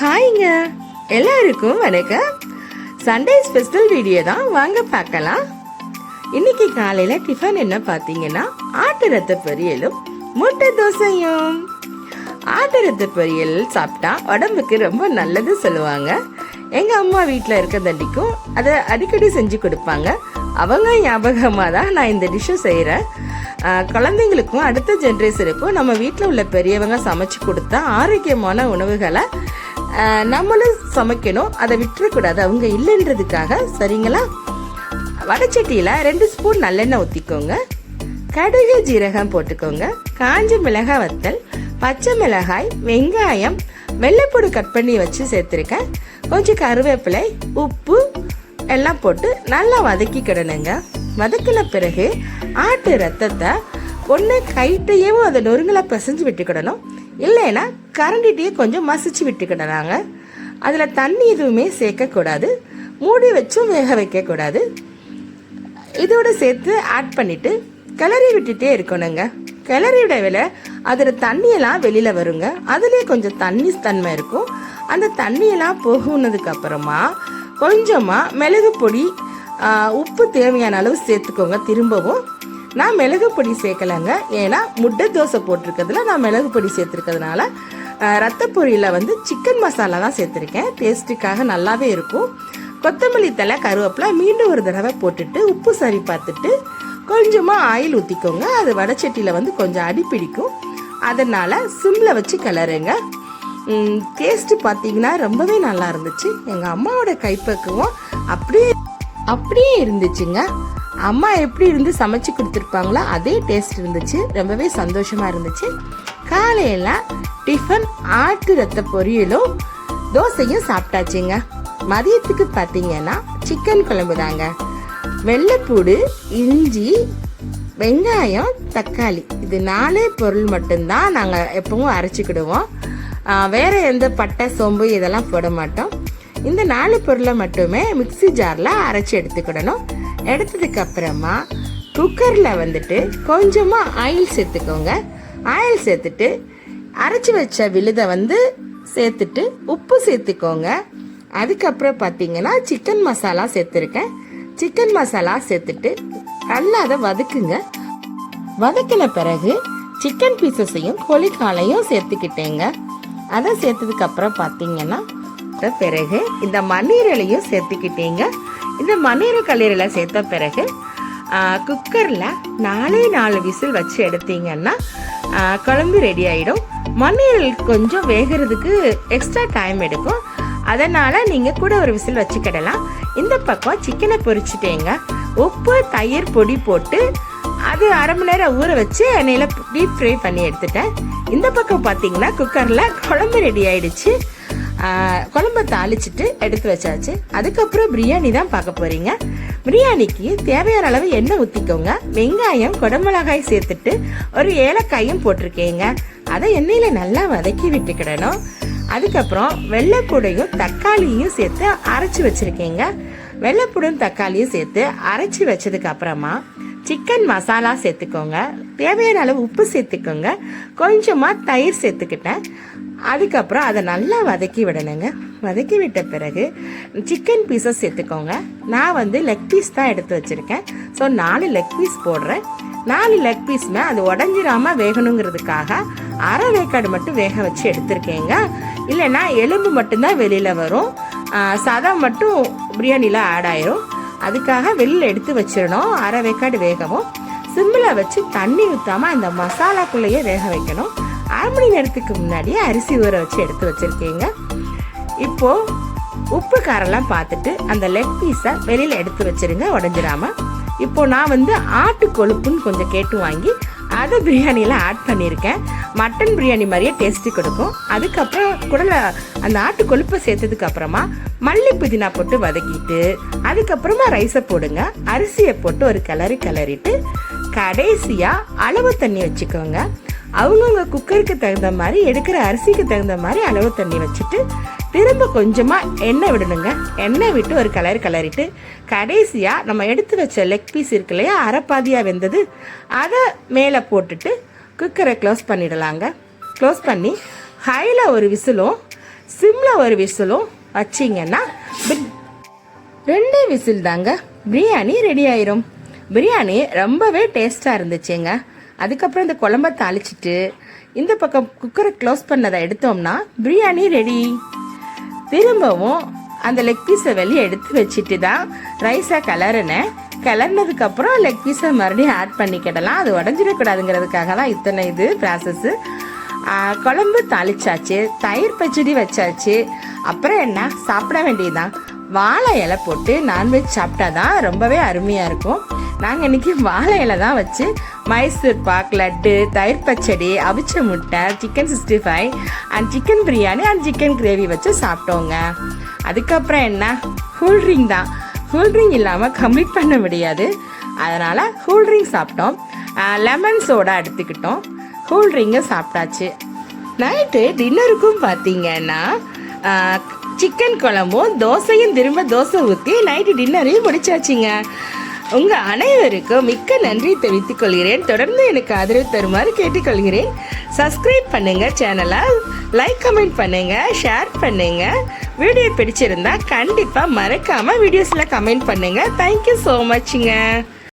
ஹாய்ங்க. எல்லாருக்கும் வணக்கம். Sunday special video தான் வாங்க பார்க்கலாம். இன்னைக்கு காலையில டிஃபன் என்ன பார்த்தீங்கன்னா ஆட்டு ரத்த பொரியலும் முட்டை தோசையும். ஆட்டு ரத்த பொரியல் சாப்பிட்டா உடம்புக்கு ரொம்ப நல்லது சொல்லுவாங்க. எங்க அம்மா வீட்டில் இருக்கிறதண்டிக்கும் அதை அடிக்கடி செஞ்சு கொடுப்பாங்க. அவங்க ஞாபகமாக தான் நான் இந்த டிஷ்ஷை செய்கிறேன் குழந்தைங்களுக்கும் அடுத்த ஜென்ரேஷனுக்கும் நம்ம வீட்டில் உள்ள பெரியவங்க சமைச்சு கொடுத்தா ஆரோக்கியமான உணவுகளை நம்மளும் சமைக்கணும். அதை விட்டுறக்கூடாது. அவங்க இல்லைன்றதுக்காக சரிங்களா? வடச்சட்டியில் ரெண்டு ஸ்பூன் நல்லெண்ணெய் ஊற்றிக்கோங்க கடுகு ஜீரகம் போட்டுக்கோங்க. காஞ்ச மிளகாய் வத்தல் பச்சை மிளகாய் வெங்காயம் வெள்ளைப்பூடு கட் பண்ணி வச்சு சேர்த்துருக்கேன். கொஞ்சம் கருவேப்பிலை உப்பு எல்லாம் போட்டு நல்லா வதக்கிக்கிடணுங்க வதக்கின பிறகு ஆட்டு ரத்தத்தை ஒன்று கைட்டையும் அதை நொறுங்கலாக பிசைஞ்சு விட்டுக்கிடணும். இல்லைன்னா கரண்டிட்டையே கொஞ்சம் மசிச்சு விட்டுக்கிடலாங்க அதில் தண்ணி எதுவுமே சேர்க்கக்கூடாது. மூடி வச்சும் வேக வைக்கக்கூடாது. இதோட சேர்த்து ஆட் பண்ணிட்டு கிளறி விட்டுட்டே இருக்கணுங்க. கிளறி விலை அதில் தண்ணியெல்லாம் வெளியில் வருங்க. அதுலேயே கொஞ்சம் தண்ணி தன்மை இருக்கும். அந்த தண்ணியெல்லாம் போகுனதுக்கு அப்புறமா கொஞ்சமாக மிளகு பொடி உப்பு தேவையான அளவு சேர்த்துக்கோங்க. திரும்பவும் நான் மிளகு பொடி சேர்க்கலைங்க. ஏன்னா முட்டை தோசை போட்டிருக்கிறதுல நான் மிளகு பொடி சேர்த்துருக்கிறதுனால ரத்த பொரியில் வந்து சிக்கன் மசாலா தான் சேர்த்துருக்கேன். டேஸ்ட்டுக்காக நல்லாவே இருக்கும். கொத்தமல்லி தலை கருவேப்பிலை மீண்டும் ஒரு தடவை போட்டுட்டு உப்பு சரி பார்த்துட்டு கொஞ்சமாக ஆயில் ஊற்றிக்கோங்க அது வடச்சட்டியில் வந்து கொஞ்சம் அடி பிடிக்கும். அதனால் சிம்மில் வச்சு கிளறுங்க. டேஸ்ட்டு பார்த்தீங்கன்னா ரொம்பவே நல்லா இருந்துச்சு. எங்கள் அம்மாவோட கைப்பக்குவம் அப்படியே அப்படியே இருந்துச்சுங்க. அம்மா எப்படி இருந்து சமைச்சு கொடுத்துருப்பாங்களோ அதே டேஸ்ட் இருந்துச்சு. ரொம்பவே சந்தோஷமா இருந்துச்சு. காலையில டிஃபன் ஆட்டு ரத்த பொரியலும் தோசையும் சாப்பிட்டாச்சுங்க. மதியத்துக்கு பார்த்தீங்கன்னா சிக்கன் குழம்பு தாங்க. வெள்ளைப்பூடு இஞ்சி வெங்காயம் தக்காளி. இது நாலே பொருள் மட்டும்தான் நாங்கள் எப்பவும் அரைச்சிக்கிடுவோம். வேறு எந்த பட்டை சோம்பு இதெல்லாம் போட மாட்டோம். இந்த நாலு பொருளை மட்டுமே மிக்ஸி ஜாரில் அரைச்சி எடுத்துக்கிடணும். எடுத்ததுக்கு அப்புறமா குக்கரில் வந்துட்டு கொஞ்சமாக ஆயில் சேர்த்துக்கோங்க. ஆயில் சேர்த்துட்டு அரைச்சி வச்ச விழுதை வந்து சேர்த்துட்டு உப்பு சேர்த்துக்கோங்க. அதுக்கப்புறம் பார்த்தீங்கன்னா சிக்கன் மசாலா சேர்த்துருக்கேன். சிக்கன் மசாலா சேர்த்துட்டு நல்லா அதை வதக்குங்க. வதக்கின பிறகு சிக்கன் பீசஸையும் கோழிக்காலையும் சேர்த்துக்கிட்டேங்க. அதை சேர்த்ததுக்கப்புறம் பார்த்தீங்கன்னா பிறகு இந்த மண்ணீரலையும் சேர்த்துக்கிட்டேங்க. இந்த மண்ணீரை கல்லீரலை சேர்த்த பிறகு குக்கரில் நாலே நாலு விசில் வச்சு எடுத்தீங்கன்னா குழம்பு ரெடி ஆகிடும் மண்ணீரல் கொஞ்சம் வேகிறதுக்கு எக்ஸ்ட்ரா டைம் எடுக்கும். அதனால் நீங்கள் கூட ஒரு விசில் வச்சுக்கிடலாம் இந்த பக்கம் சிக்கனை பொரிச்சிட்டேங்க. உப்பு தயிர் பொடி போட்டு அது அரை மணி நேரம் ஊற வச்சு எண்ணெயில் டீப் ஃப்ரை பண்ணி எடுத்துட்டேன். இந்த பக்கம் பார்த்தீங்கன்னா குக்கரில் குழம்பு ரெடி ஆயிடுச்சு. குழம்ப தாளிச்சிட்டு எடுத்து வச்சாச்சு. அதுக்கப்புறம் பிரியாணி தான் பார்க்க போறீங்க. பிரியாணிக்கு தேவையான அளவு எண்ணெய் ஊற்றிக்கோங்க வெங்காயம் குடமிளகாய் சேர்த்துட்டு ஒரு ஏலக்காயும் போட்டிருக்கேங்க. அதை எண்ணெயில் நல்லா வதக்கி விட்டுக்கிடணும். அதுக்கப்புறம் வெள்ளைப்பூடையும் தக்காளியும் சேர்த்து அரைச்சி வச்சுருக்கேங்க. வெள்ளைப்பூடும் தக்காளியும் சேர்த்து அரைச்சி வச்சதுக்கு அப்புறமா சிக்கன் மசாலா சேர்த்துக்கோங்க. தேவையான அளவு உப்பு சேர்த்துக்கோங்க. கொஞ்சமாக தயிர் சேர்த்துக்கிட்டேன். அதுக்கப்புறம் அதை நல்லா வதக்கி விடணுங்க. வதக்கி விட்ட பிறகு சிக்கன் பீசஸ் சேர்த்துக்கோங்க. நான் வந்து லெக் பீஸ் தான் எடுத்து வச்சுருக்கேன். ஸோ நாலு லெக் பீஸ் போடுறேன். நாலு லெக் பீஸ்மே அது உடஞ்சிடாமல் வேகணுங்கிறதுக்காக அரை வேக்காடு மட்டும் வேக வச்சு எடுத்திருக்கேங்க. இல்லைன்னா எலும்பு மட்டும்தான் வெளியில் வரும். சதம் மட்டும் பிரியாணியில் ஆட் ஆயிரும். அதுக்காக வெளியில் எடுத்து வச்சிடணும். அரை வேக்காடு வேகவும். சிம்மில் வச்சு தண்ணி ஊற்றாம அந்த மசாலாக்குள்ளேயே வேக வைக்கணும். அரை மணி நேரத்துக்கு முன்னாடியே அரிசி ஊற வச்சு எடுத்து வச்சுருக்கீங்க. இப்போது உப்பு காரெல்லாம் பார்த்துட்டு அந்த லெக் பீஸை வெளியில் எடுத்து வச்சிருங்க உடஞ்சிடாமல் இப்போது நான் வந்து ஆட்டு கொழுப்புன்னு கொஞ்சம் கேட்டு வாங்கி அதை பிரியாணியில் ஆட் பண்ணியிருக்கேன். மட்டன் பிரியாணி மாதிரியே டேஸ்ட்டு கொடுக்கும். அதுக்கப்புறம் குடல அந்த ஆட்டு கொழுப்பை சேர்த்ததுக்கு அப்புறமா மல்லி புதினா போட்டு வதக்கிட்டு அதுக்கப்புறமா ரைஸை போடுங்க. அரிசியை போட்டு ஒரு கிளறி கிளறிட்டு கடைசியாக அளவு தண்ணி வச்சுக்கோங்க. அவங்கவுங்க குக்கருக்கு தகுந்த மாதிரி எடுக்கிற அரிசிக்கு தகுந்த மாதிரி அளவு தண்ணி வச்சுட்டு திரும்ப கொஞ்சமாக எண்ணெய் விடணுங்க. எண்ணெய் விட்டு ஒரு கலர் கலரிட்டு கடைசியாக நம்ம எடுத்து வச்ச லெக் பீஸ் இருக்கு இல்லையா அரைப்பாதியாக வெந்தது அதை மேலே போட்டுட்டு குக்கரை க்ளோஸ் பண்ணிடலாங்க. க்ளோஸ் பண்ணி ஹையில் ஒரு விசிலும் சிம்மில் ஒரு விசிலும் வச்சிங்கன்னா ரெண்டே விசில் தாங்க பிரியாணி ரெடி ஆயிரும். பிரியாணி ரொம்பவே டேஸ்ட்டாக இருந்துச்சுங்க. அதுக்கப்புறம் இந்த குழம்ப தாளிச்சிட்டு இந்த பக்கம் குக்கரை க்ளோஸ் பண்ணதை எடுத்தோம்னா பிரியாணி ரெடி திரும்பவும் அந்த லெக் பீஸை வெளியே எடுத்து வச்சுட்டு தான் ரைஸை கிளறினேன் கிளறினதுக்கப்புறம் லெக் பீஸை மறுபடியும் ஆட் பண்ணிக்கிடலாம். அது உடஞ்சிடக்கூடாதுங்கிறதுக்காக தான் இத்தனை இது ப்ராசஸ்ஸு குழம்பு தாளிச்சாச்சு தயிர் பச்சடி வச்சாச்சு. அப்புறம் என்ன? சாப்பிட வேண்டியதுதான். வாழை இலை போட்டு நான்வெஜ் சாப்பிட்டா தான் ரொம்பவே அருமையாக இருக்கும். நாங்கள் இன்னைக்கு வாழை இலை தான் வச்சு மைசூர் பாக் லட்டு தயிர் பச்சடி அவிச்ச முட்டை chicken sixty five and chicken biryani and chicken gravy வச்சு சாப்பிட்டோங்க. அதுக்கப்புறம் என்ன? கூல்ட்ரிங்க் தான். கூல்ட்ரிங்க் இல்லாமல் கம்ப்ளீட் பண்ண முடியாது. அதனால் கூல்ட்ரிங்க் சாப்பிட்டோம். லெமன் சோடா எடுத்துக்கிட்டோம். கூல்ட்ரிங்கை சாப்பிட்டாச்சு. நைட்டு டின்னருக்கும் பார்த்தீங்கன்னா சிக்கன் குழம்பும் தோசையும் திரும்ப தோசை ஊற்றி நைட்டு டின்னரையும் முடிச்சாச்சுங்க. உங்கள் அனைவருக்கும் மிக்க நன்றி தெரிவித்துக் கொள்கிறேன். தொடர்ந்து எனக்கு ஆதரவு தருமாறு கேட்டுக்கொள்கிறேன். சப்ஸ்கிரைப் பண்ணுங்கள் சேனலை லைக் கமெண்ட் பண்ணுங்கள் ஷேர் பண்ணுங்கள் வீடியோ பிடிச்சிருந்தா கண்டிப்பாக மறக்காமல் வீடியோஸில் கமெண்ட் பண்ணுங்கள் தேங்க்யூ ஸோ மச்ங்க